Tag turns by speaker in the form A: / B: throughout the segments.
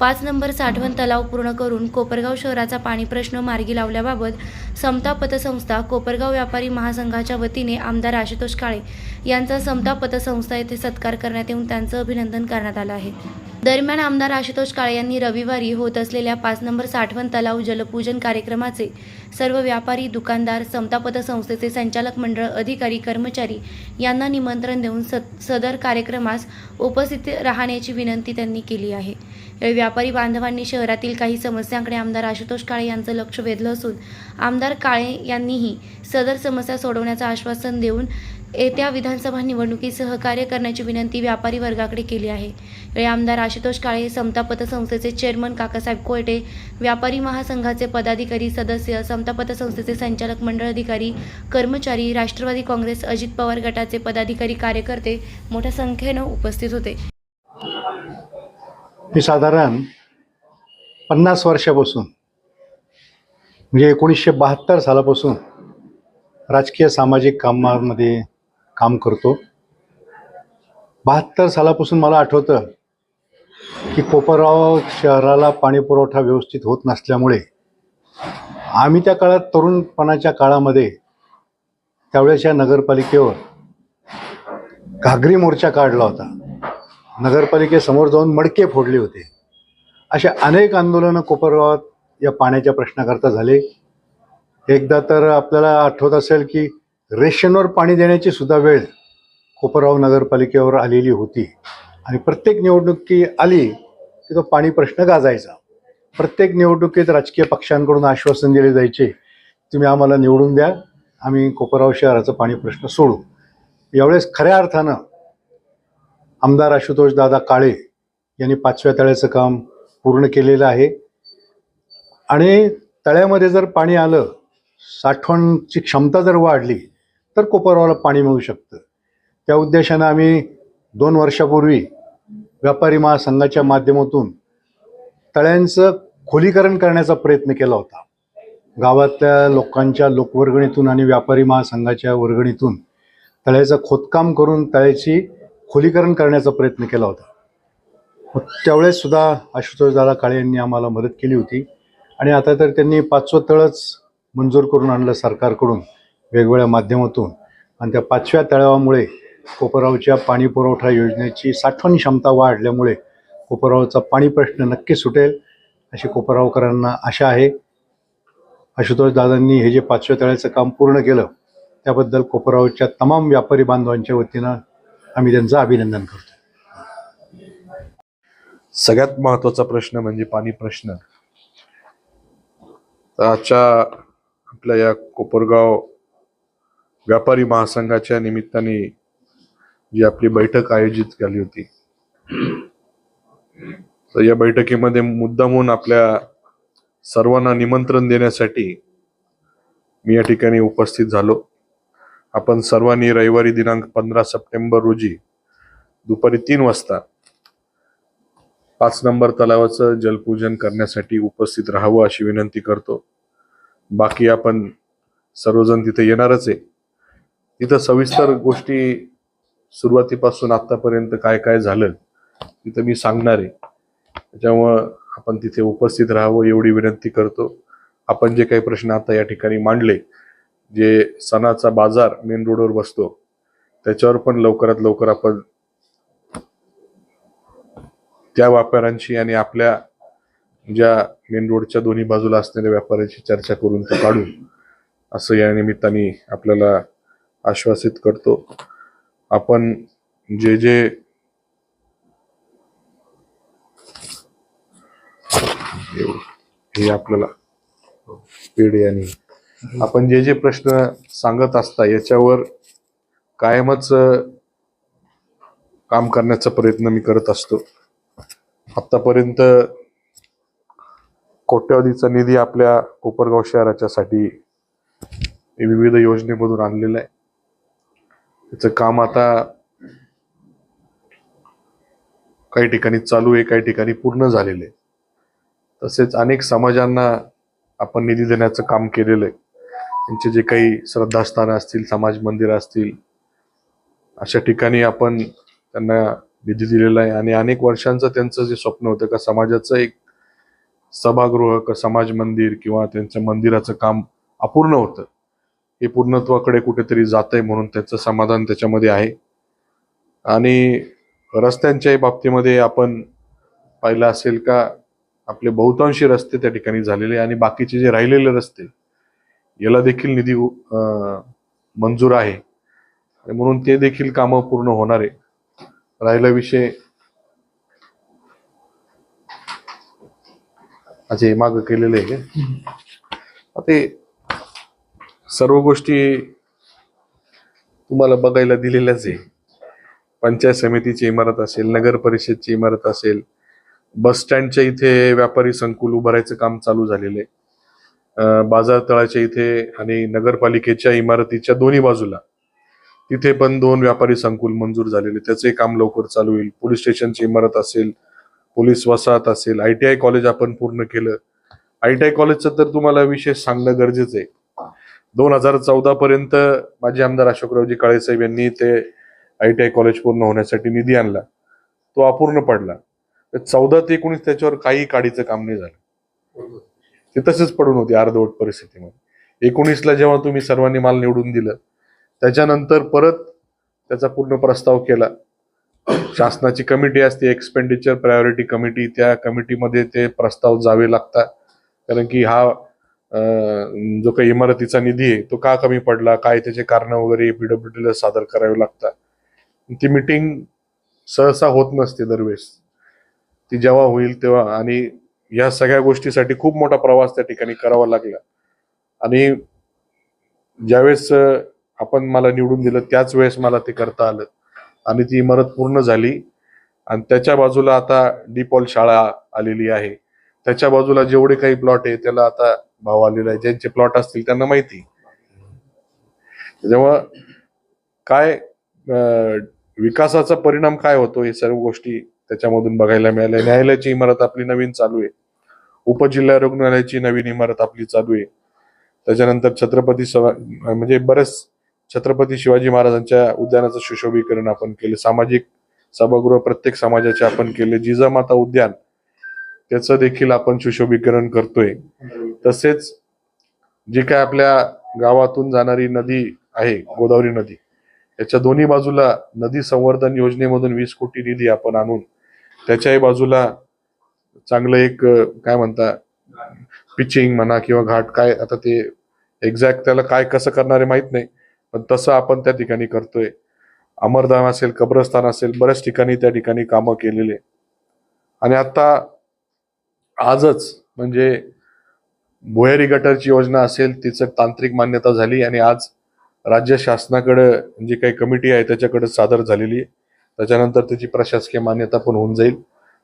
A: पाच नंबर साठवण तलाव पूर्ण करून कोपरगाव शहराचा पाणी प्रश्न मार्गी लावल्याबाबत समता पतसंस्था कोपरगाव व्यापारी महासंघाच्या वतीने आमदार आशुतोष काळे यांचा समता पतसंस्था येथे सत्कार करण्यात येऊन त्यांचं अभिनंदन करण्यात आलं आहे. दरम्यान आमदार आशुतोष काळे यांनी रविवारी होत असलेल्या पाच नंबर साठवण तलाव जलपूजन कार्यक्रमाचे सर्व व्यापारी दुकानदार समतापत संस्थेचे संचालक मंडळ अधिकारी कर्मचारी यांना निमंत्रण देऊन सद- सदर कार्यक्रमास उपस्थित राहण्याची विनंती त्यांनी केली आहे. व्यापारी बांधवांनी शहरातील काही समस्यांकडे आमदार आशुतोष काळे यांचं लक्ष वेधलं असून आमदार काळे यांनीही सदर समस्या सोडवण्याचं आश्वासन देऊन येत्या विधानसभा निवडणुकीत सहकार्य करण्याची विनंती व्यापारी वर्गाकडे केली आहे. यावेळी आमदार आशुतोष काळे समता पतसंस्थेचे चेअरमन काकासाहेब कोयटे व्यापारी महासंघाचे पदाधिकारी सदस्य समता पतसंस्थेचे संचालक मंडळ अधिकारी कर्मचारी राष्ट्रवादी काँग्रेस अजित पवार गटाचे पदाधिकारी कार्यकर्ते मोठ्या संख्येनं उपस्थित होते.
B: मी साधारण पन्नास वर्षापासून म्हणजे एकोणीसशे बहात्तर सालापासून राजकीय सामाजिक कामामध्ये काम करतो. बहात्तर सालापासून मला आठवतं की कोपरगाव शहराला पाणी पुरवठा व्यवस्थित होत नसल्यामुळे आम्ही त्या काळात तरुणपणाच्या काळामध्ये त्यावेळेच्या नगरपालिकेवर घागरी मोर्चा काढला होता. नगरपालिकेसमोर जाऊन मडके फोडले होते. असे अनेक आंदोलनं कोपरगावात या पाण्याच्या प्रश्नाकरता झाले. एकदा तर आपल्याला आठवत असेल की रेशनवर पाणी देण्याची सुद्धा वेळ कोपरगाव नगरपालिकेवर आलेली होती. आणि प्रत्येक निवडणुकी आली की तो पाणी प्रश्न गाजायचा. प्रत्येक निवडणुकीत राजकीय पक्षांकडून आश्वासन दिले जायचे तुम्ही आम्हाला निवडून द्या आम्ही कोपरगाव शहराचा पाणी प्रश्न सोडू. यावेळेस खऱ्या अर्थानं आमदार आशुतोष दादा काळे यांनी पाचव्या तळ्याचं काम पूर्ण केलेलं आहे. आणि तळ्यामध्ये जर पाणी आलं साठवणची क्षमता जर वाढली तर कोपरवाला पाणी मिळू शकतं. त्या उद्देशानं आम्ही दोन वर्षापूर्वी व्यापारी महासंघाच्या माध्यमातून तळ्यांचं खोलीकरण करण्याचा प्रयत्न केला होता. गावातल्या लोकांच्या लोकवर्गणीतून आणि व्यापारी महासंघाच्या वर्गणीतून तळ्याचं खोदकाम करून तळ्याची खोलीकरण करण्याचा प्रयत्न केला होता. मग त्यावेळेस सुद्धा आशुतोष दादा काळे यांनी आम्हाला मदत केली होती. आणि आता तर त्यांनी पाचवं तळच मंजूर करून आणलं सरकारकडून वेगवेगळ्या माध्यमातून. आणि त्या पाचव्या तळावामुळे कोपरावच्या पाणी पुरवठा योजनेची साठवण क्षमता वाढल्यामुळे कोपरावचा पाणी प्रश्न नक्की सुटेल अशी कोपरावकरांना आशा आहे. आशुतोष दादांनी हे जे पाचव्या तळ्याचं काम पूर्ण केलं त्याबद्दल कोपरावच्या तमाम व्यापारी बांधवांच्या वतीनं आम्ही त्यांचं अभिनंदन करतो
C: सगळ्यात महत्त्वाचा प्रश्न म्हणजे पाणी प्रश्न. आजच्या आपल्या या कोपरगाव व्यापारी महासंघाच्या निमित्ताने जी आपली बैठक आयोजित केली होती. तर या बैठकीमध्ये मुद्दामून आपल्या सर्वांना निमंत्रण देण्यासाठी मी या ठिकाणी उपस्थित झालो. आपण सर्वांनी रविवारी दिनांक पंधरा सप्टेंबर रोजी दुपारी तीन वाजता पाच नंबर तलावाचं जलपूजन करण्यासाठी उपस्थित राहावं अशी विनंती करतो. बाकी आपण सर्वजण तिथे येणारच आहे. तिथं सविस्तर गोष्टी सुरुवातीपासून आतापर्यंत काय काय झालं तिथं मी सांगणार आहे. त्याच्यामुळं आपण तिथे उपस्थित राहावं एवढी विनंती करतो. आपण जे काही प्रश्न आता या ठिकाणी मांडले जे सणाचा बाजार मेन रोडवर बसतो त्याच्यावर पण लवकरात लवकर आपण त्या व्यापाऱ्यांशी आणि आपल्या ज्या मेन रोडच्या दोन्ही बाजूला असणाऱ्या व्यापाऱ्यांशी चर्चा करून तो काढू असं या निमित्ताने आपल्याला आश्वासित करतो. आपण जे जे हे आपल्याला पेढे आणि आपण जे जे प्रश्न सांगत असता याच्यावर कायमच काम करण्याचा प्रयत्न मी करत असतो. आतापर्यंत कोट्यवधीचा निधी आपल्या कोपरगाव शहराच्यासाठी विविध योजनेमधून आणलेला आहे. त्याचं काम आता काही ठिकाणी चालू आहे काही ठिकाणी पूर्ण झालेले तसेच अनेक समाजांना आपण निधी देण्याचं काम केलेलं आहे. त्यांचे जे काही श्रद्धास्थानं असतील समाज मंदिरं असतील अशा ठिकाणी आपण त्यांना निधी दिलेला आहे. आणि अनेक वर्षांचं त्यांचं जे स्वप्न होतं का समाजाचं एक सभागृह का समाज मंदिर किंवा त्यांच्या मंदिराचं काम अपूर्ण होतं. हे पूर्णत्वाकडे कुठेतरी जात आहे म्हणून त्याचं समाधान त्याच्यामध्ये आहे. आणि रस्त्यांच्याही बाबतीमध्ये आपण पाहिलं असेल का आपले बहुतांशी रस्ते त्या ठिकाणी झालेले आणि बाकीचे जे राहिलेले रस्ते याला देखील निधी मंजूर आहे. आणि म्हणून ते देखील कामं पूर्ण होणार आहे. राहिला विषय. असे माग मागं आहे. ते सर्व गोष्टी तुम्हाला बघायला दिलेल्याच आहे. पंचायत समितीची इमारत असेल नगर परिषदची इमारत असेल बस स्टँडच्या इथे व्यापारी संकुल उभारायचं काम चालू झालेलं आहे. बाजार तळाच्या इथे आणि नगरपालिकेच्या इमारतीच्या दोन्ही बाजूला. तिथे पण दोन व्यापारी संकुल मंजूर झालेले. त्याचे काम लवकर चालू होईल. पोलीस स्टेशनची इमारत असेल पोलीस वसाहत असेल आय टी आय कॉलेज आपण पूर्ण केलं. आय टी आय कॉलेजचं तर तुम्हाला विशेष सांगणं गरजेचं आहे. दोन हजार चौदा पर्यंत माजी आमदार अशोकरावजी काळेसाहेब यांनी ते आय टी आय कॉलेज पूर्ण होण्यासाठी निधी आणला. तो अपूर्ण पडला. तर चौदा ते एकोणीस त्याच्यावर काही काडीचं काम नाही झालं. ते तसंच पडून होते अर्धवट परिस्थितीमध्ये. एकोणीसला जेव्हा तुम्ही सर्वांनी माल निवडून दिलं त्याच्यानंतर परत त्याचा पूर्ण प्रस्ताव केला. शासनाची कमिटी असते एक्सपेंडिचर प्रायोरिटी कमिटी त्या कमिटीमध्ये ते प्रस्ताव जावे लागतात. कारण की हा जो काही इमारतीचा निधी आहे तो का कमी पडला काय त्याचे कारण वगैरे पीडब्ल्यूडीला सादर करावे लागतात. ती मिटिंग सहसा होत नसते दरवेळेस. ती जेव्हा होईल तेव्हा आणि या सगळ्या गोष्टीसाठी खूप मोठा प्रवास त्या ठिकाणी करावा लागला. आणि ज्यावेळेस आपण मला निवडून दिलं त्याच वेळेस मला ते करता आलं. आणि ती इमारत पूर्ण झाली. आणि त्याच्या बाजूला आता डीपॉल शाळा आलेली आहे. त्याच्या बाजूला जेवढे काही प्लॉट आहे त्याला आता भाव आलेला आहे. ज्यांचे प्लॉट असतील त्यांना माहिती त्याच्यामुळं काय विकासाचा परिणाम काय होतो हे सर्व गोष्टी त्याच्यामधून बघायला मिळाल्या. न्यायालयाची इमारत आपली नवीन चालू आहे. उपजिल्हा रुग्णालयाची नवीन इमारत आपली चालू आहे. त्याच्यानंतर छत्रपती सवा म्हणजे बरेच छत्रपती शिवाजी महाराजांच्या उद्यानाचं सुशोभीकरण आपण केले. सामाजिक सभागृह प्रत्येक समाजाचे आपण केले. जिजामाता उद्यान त्याचं देखील आपण सुशोभीकरण करतोय. तसेच जी काय आपल्या गावातून जाणारी नदी आहे गोदावरी नदी त्याच्या दोन्ही बाजूला नदी संवर्धन योजनेमधून वीस कोटी निधी आपण आणून त्याच्याही बाजूला चांगलं एक काय म्हणता पिचिंग म्हणा किंवा घाट काय आता ते एक्झॅक्ट त्याला काय कसं करणार आहे माहीत नाही. पण तसं आपण त्या ठिकाणी करतोय. अमरधाम असेल कब्रस्तान असेल बऱ्याच ठिकाणी त्या ठिकाणी कामं केलेले. आणि आता आजच म्हणजे भुयारी गटारची योजना असेल तिचं तांत्रिक मान्यता झाली आणि आज राज्य शासनाकडं जी काही कमिटी आहे त्याच्याकडे सादर झालेली आहे. त्याच्यानंतर त्याची प्रशासकीय मान्यता पण होऊन जाईल.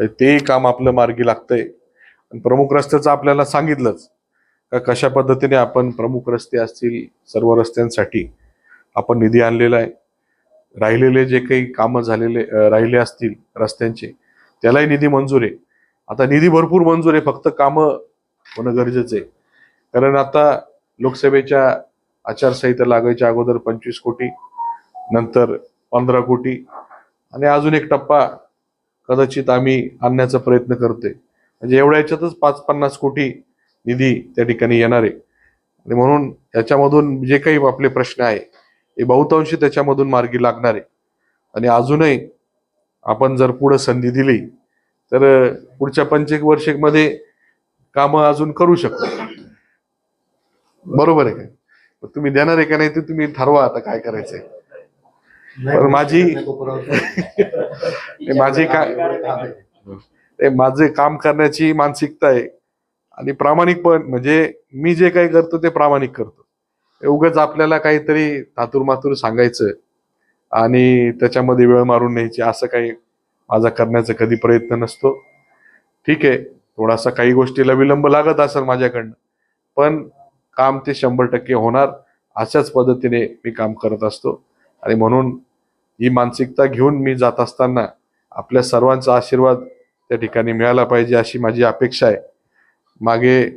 C: म्हणजे ते काम आपलं मार्गी लागतंय. आणि प्रमुख रस्त्याचं आपल्याला सांगितलंच का कशा पद्धतीने आपण प्रमुख रस्ते असतील सर्व रस्त्यांसाठी आपण निधी आणलेला आहे. राहिलेले जे काही कामं झालेले राहिले असतील रस्त्यांचे त्यालाही निधी मंजूर आहे. आता निधी भरपूर मंजूर आहे फक्त कामं होणं गरजेचं आहे. कारण आता लोकसभेच्या आचारसंहिता लागायच्या अगोदर पंचवीस कोटी नंतर पंधरा कोटी आणि अजून एक टप्पा कदाचित आम्ही आणण्याचा प्रयत्न करतोय. म्हणजे एवढ्या याच्यातच पाच पन्नास कोटी निधी त्या ठिकाणी येणार आहे. आणि म्हणून याच्यामधून जे काही आपले प्रश्न आहे हे बहुतांशी त्याच्यामधून मार्गी लागणार आहे. आणि अजूनही आपण जर पुढं संधी दिली तर पुढच्या पंचेक वर्षेमध्ये कामं अजून करू शकतो. बरोबर आहे का? तुम्ही देणार आहे का नाही ते तुम्ही ठरवा आता काय करायचंय. माझी- माझी काय माझे काम करण्याची मानसिकता आहे. आणि प्रामाणिकपण म्हणजे मी जे काही करतो ते प्रामाणिक करतो. उगाच आपल्याला काहीतरी थातूर मातूर सांगायचं आणि त्याच्यामध्ये वेळ मारून न्यायची असं काही माझा करण्याचा कधी प्रयत्न नसतो. ठीक आहे थोडासा काही गोष्टीला विलंब लागत असेल माझ्याकडनं पण काम ते शंभर टक्के होणार. अशाच पद्धतीने मी काम करत असतो. आणि म्हणून ही मानसिकता घेऊन मी जात असताना आपल्या सर्वांचा आशीर्वाद त्या ठिकाणी मिळाला पाहिजे अशी माझी अपेक्षा आहे. मागे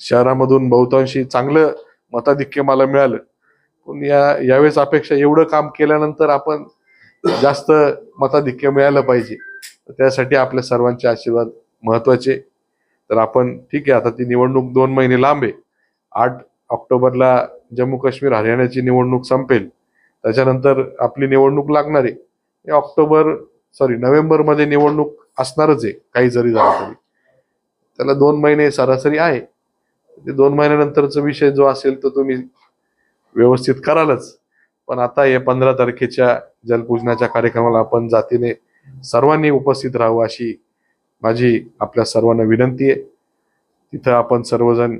C: शहरामधून बहुतांशी चांगलं मताधिक्य मला मिळालं. पण या यावेळेस अपेक्षा एवढं काम केल्यानंतर आपण जास्त मताधिक्य मिळालं पाहिजे. त्यासाठी आपल्या सर्वांचे आशीर्वाद महत्त्वाचे तर आपण ठीक आहे आता ती निवडणूक दोन महिने लांब आहे. आठ ऑक्टोबरला जम्मू काश्मीर हरियाणाची निवडणूक संपेल. त्याच्यानंतर आपली निवडणूक लागणार आहे हे ऑक्टोबर सॉरी नोव्हेंबरमध्ये निवडणूक असणारच आहे काही जरी झालं तरी. त्याला दोन महिने सरासरी आहे. ते दोन महिन्यानंतरचा विषय जो असेल तो तुम्ही व्यवस्थित करालच. पण आता या पंधरा तारखेच्या जलपूजनाच्या कार्यक्रमाला आपण जातीने सर्वांनी उपस्थित राहावं अशी माझी आपल्या सर्वांना विनंती आहे. तिथं आपण सर्वजण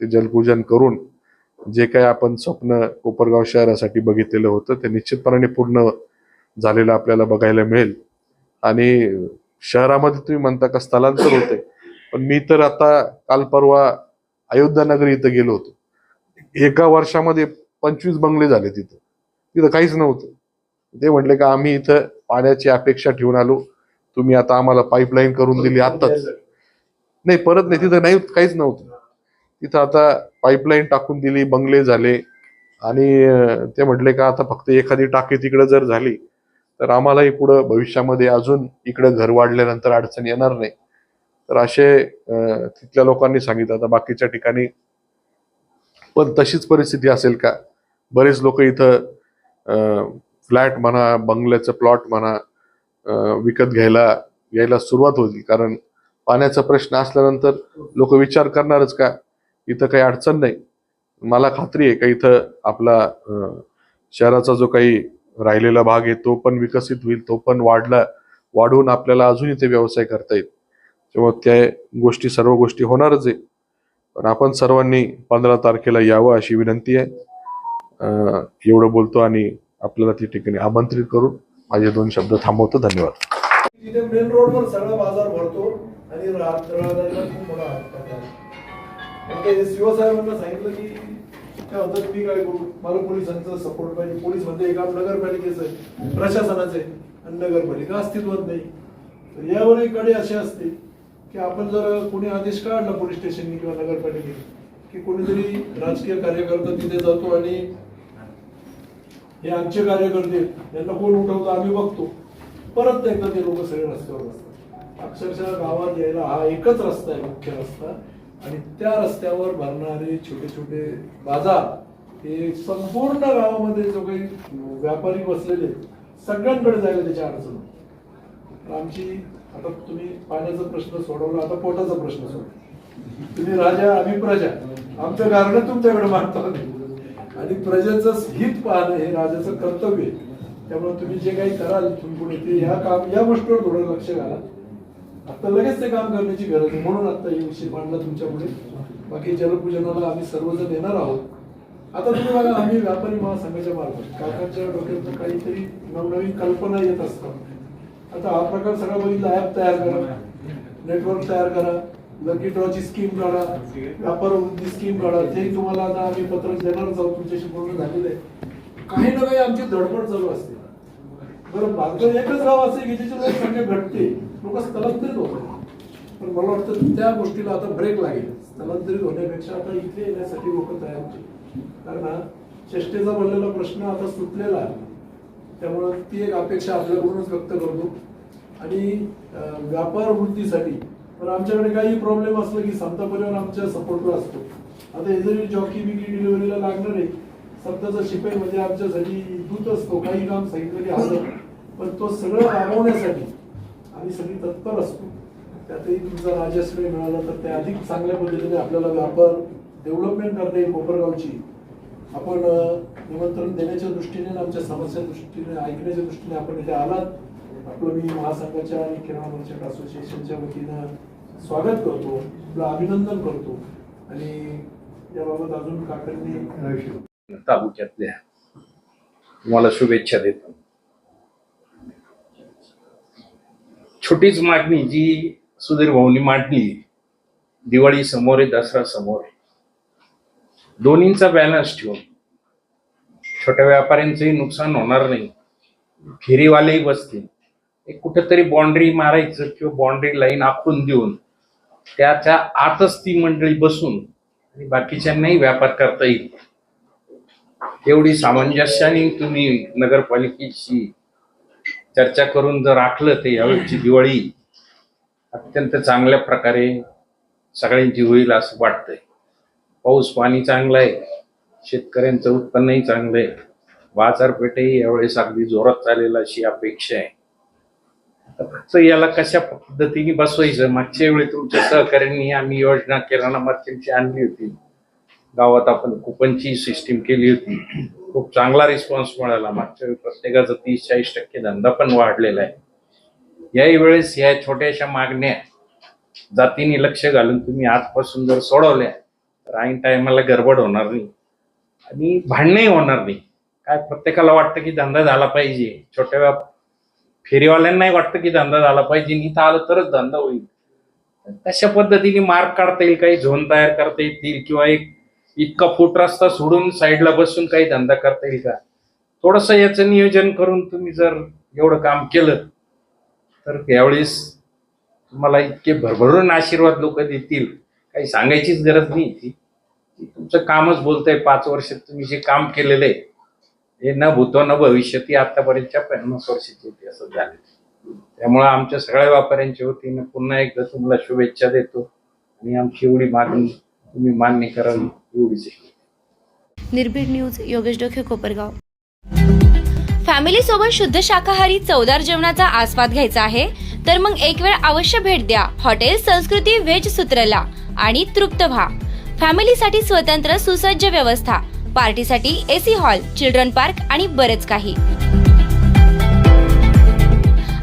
C: ते जलपूजन करून जे काही आपण स्वप्न कोपरगाव शहरासाठी बघितलेलं होतं ते निश्चितपणाने पूर्ण झालेलं आपल्याला बघायला मिळेल. आणि शहरामध्ये तुम्ही म्हणता का स्थलांतर होते पण मी तर आता काल परवा अयोध्या नगरी इथं गेलो होतो. एका वर्षामध्ये पंचवीस बंगले झाले तिथं. तिथं काहीच नव्हतं. ते म्हटले का आम्ही इथं पाण्याची अपेक्षा ठेवून आलो. तुम्ही आता आम्हाला पाईपलाईन करून दिली आत्ताच. नाही परत नाही तिथं नाही काहीच नव्हतं. तिथं आता पाईपलाईन टाकून दिली बंगले झाले. आणि ते म्हटले का आता फक्त एखादी टाकी तिकडे जर झाली तर आम्हालाही पुढं भविष्यामध्ये अजून इकडे घर वाढल्यानंतर अडचण येणार नाही. तर असे तिथल्या लोकांनी सांगितलं. आता बाकीच्या ठिकाणी पण तशीच परिस्थिती असेल का? बरेच लोक इथं फ्लॅट म्हणा बंगल्याचं प्लॉट म्हणा विकत घ्यायला यायला सुरुवात होती. कारण पाण्याचा प्रश्न असल्यानंतर लोक विचार करणारच का? इथं काही अडचण नाही. मला खात्री आहे का इथं आपला शहराचा जो काही राहिलेला भाग आहे तो पण विकसित होईल तो पण वाढला वाढवून आपल्याला अजून इथे व्यवसाय करता येईल. तेव्हा त्या गोष्टी सर्व गोष्टी होणारच आहे. पण आपण सर्वांनी पंधरा तारखेला यावं अशी विनंती आहे. एवढं बोलतो आणि आपल्याला त्या ठिकाणी आमंत्रित करून माझे दोन शब्द थांबवतो. धन्यवाद.
D: तिथे मेन रोडवर सगळा बाजार भरतो आणि रात रहदारीला शिवसाहेबांना सांगितलं की काय होतं मी काय करू मला पोलिसांचा सपोर्ट पाहिजे. पोलीस म्हणजे एका नगरपालिकेचं आहे प्रशासनाचं आहे आणि नगरपालिका अस्तित्वात नाही. तर यावर एक कडे असे असते की आपण जर कोणी आदेश काढला पोलीस स्टेशननी किंवा नगरपालिकेने की कोणीतरी राजकीय कार्यकर्ता तिथे जातो आणि हे आमचे कार्यकर्ते यांना कोण उठवतो आम्ही बघतो. परत एकदा ते लोक सगळे रस्त्यावर असतात अक्षरशः गावात यायला हा एकच रस्ता आहे मुख्य रस्ता. आणि त्या रस्त्यावर भरणारे छोटे छोटे बाजार हे संपूर्ण गावामध्ये जो काही व्यापारी बसलेले सगळ्यांकडे जायला त्याच्या अडचण आमची आता तुम्ही पाण्याचा प्रश्न सोडवला आता पोटाचा प्रश्न सोडला तुम्ही राजा आम्ही प्रजा. आमचं कारण तुमच्याकडे मागतो आणि प्रजेचं हित पाहणं हे राजाचं कर्तव्य आहे. त्यामुळे तुम्ही जे काही कराल तुम्ही पुढे ते ह्या काम या गोष्टीवर थोडं लक्ष घाला. आता लगेच ते काम करण्याची गरज आहे. म्हणून आता हे उशीर मांडला तुमच्यापुढे बाकी जलपूजनाला आम्ही सर्वजण येणार आहोत. आता तुम्ही बघा आम्ही व्यापारी महासंघाच्या मार्फत काकांच्या डोक्यात काहीतरी नवनवीन कल्पना येत असतात. आता हा प्रकार सगळा बघितला ऍप तयार करा. नेटवर्क तयार करा. लकी ड्रॉची स्कीम काढा. व्यापार वृद्धी स्कीम काढा. ते तुम्हाला आता आम्ही पत्रक देणारच आहोत तुमच्याशी बोलणं झालेलं आहे. काही ना काही आमची धडपड चालू असते. बरं भारतात एकच गाव असे की ज्याची संख्या घटते लोक स्थलांतरित होतात पण मला वाटतं त्या गोष्टीला आता ब्रेक लागेल. स्थलांतरित होण्यापेक्षा आता इथे येण्यासाठी लोक तयार होते कारण चेष्टेचा बनलेला प्रश्न आता सुटलेला आहे. त्यामुळं ती एक अपेक्षा आपल्याकडूनच व्यक्त करतो. आणि व्यापार वृद्धीसाठी पण आमच्याकडे काही प्रॉब्लेम असलं की समता परिवार आमच्या सपोर्टला असतो. आता हे जरी जॉकी बिकी डिलिव्हरीला लागणार आहे समताचा शिपाई म्हणजे आमच्यासाठी दूत असतो काही काम सांगितलं की हजर पण तो सगळं राबवण्यासाठी आम्ही सगळी तत्पर असतो. त्यातही तुमचा राजाश्रय मिळाला तर ते अधिक चांगल्या पद्धतीने आपल्याला व्यापार डेव्हलपमेंट करता येईल कोपरगावची. आपण निमंत्रण देण्याच्या दृष्टीने आमच्या समस्या दृष्टीने ऐकण्याच्या दृष्टीने आपण इथे आलात. आपलं मी महासंघाच्या आणि किराणा मर्चंट असोसिएशनच्या वतीनं स्वागत करतो आपलं अभिनंदन करतो. आणि याबाबत अजून काकांनी
E: तालुक्यातल्या तुम्हाला शुभेच्छा देतो. छोटीच मागणी जी सुधीर भाऊनी मांडली दिवाळी समोर आहे दसरा समोर आहे. दोन्हींचा बॅलन्स ठेवून छोट्या व्यापाऱ्यांचंही नुकसान होणार नाही. फेरीवालेही बसतील. एक कुठेतरी बाउंड्री मारायचं किंवा बाउंड्री लाईन आखून देऊन त्याच्या आतच ती मंडळी बसून आणि बाकीच्यांनाही व्यापार करता येईल. एवढी सामंजस्याने तुम्ही नगरपालिकेशी चर्चा करून जर राखलं तर यावेळची दिवाळी अत्यंत चांगल्या प्रकारे सगळ्यांची होईल असं वाटतंय. पाऊस पाणी चांगलं आहे शेतकऱ्यांचं उत्पन्नही चांगलं आहे. बाजारपेठही यावेळेस अगदी जोरात चालेल अशी अपेक्षा आहे. फक्त याला कशा पद्धतीने बसवायचं? मागच्या वेळी तुमच्या सहकार्यांनी आम्ही योजना किराणा मार्केटची आणली होती. गावात आपण कुपनची सिस्टीम केली होती. खूप चांगला रिस्पॉन्स मिळाला. मागच्या वेळी प्रत्येकाचा तीस चाळीस टक्के धंदा पण वाढलेला आहे. याही वेळेस या छोट्याशा मागण्या जातीने लक्ष घालून तुम्ही आजपासून जर सोडवल्या तर ऐन टायमाला गडबड होणार नाही. आणि भांडणही होणार नाही. काय प्रत्येकाला वाटतं की धंदा झाला पाहिजे. छोट्या व्याप फेरीवाल्यांनाही वाटतं की धंदा झाला पाहिजे. आणि इथं आलं तरच धंदा होईल. तशा पद्धतीने मार्क काढता येईल काही झोन तयार करता येतील किंवा एक इतका फूट रस्ता सोडून साईडला बसून काही धंदा करता येईल का? थोडस याचं नियोजन करून तुम्ही जर एवढं काम केलं तर यावेळेस तुम्हाला इतके भरभरून आशीर्वाद लोक देतील. काही सांगायचीच गरज नाही ती तुमचं कामच बोलतंय पाच वर्षात तुम्ही जे काम केलेलं आहे हे न भूतो न भविष्यती आतापर्यंतच्या पन्नास वर्षाची होती असं झालं त्यामुळं आमच्या सगळ्या व्यापाऱ्यांच्या वतीनं पुन्हा एकदा तुम्हाला शुभेच्छा देतो आणि आमची एवढी मागणी तुम्ही मान्य करावी एवढीच
A: निर्भीड न्यूज योगेश डोखे कोपरगाव. फॅमिली सोबत शुद्ध शाकाहारी चवदार जेवणाचा आस्वाद घ्यायचा आहे. तर मग एक वेळ अवश्य भेट द्या. हॉटेल संस्कृती व्हेज सूत्रला आणि तृप्त व्हा. फॅमिलीसाठी स्वतंत्र सुसज्ज व्यवस्था. पार्टीसाठी एसी हॉल चिल्ड्रन पार्क आणि बरेच काही.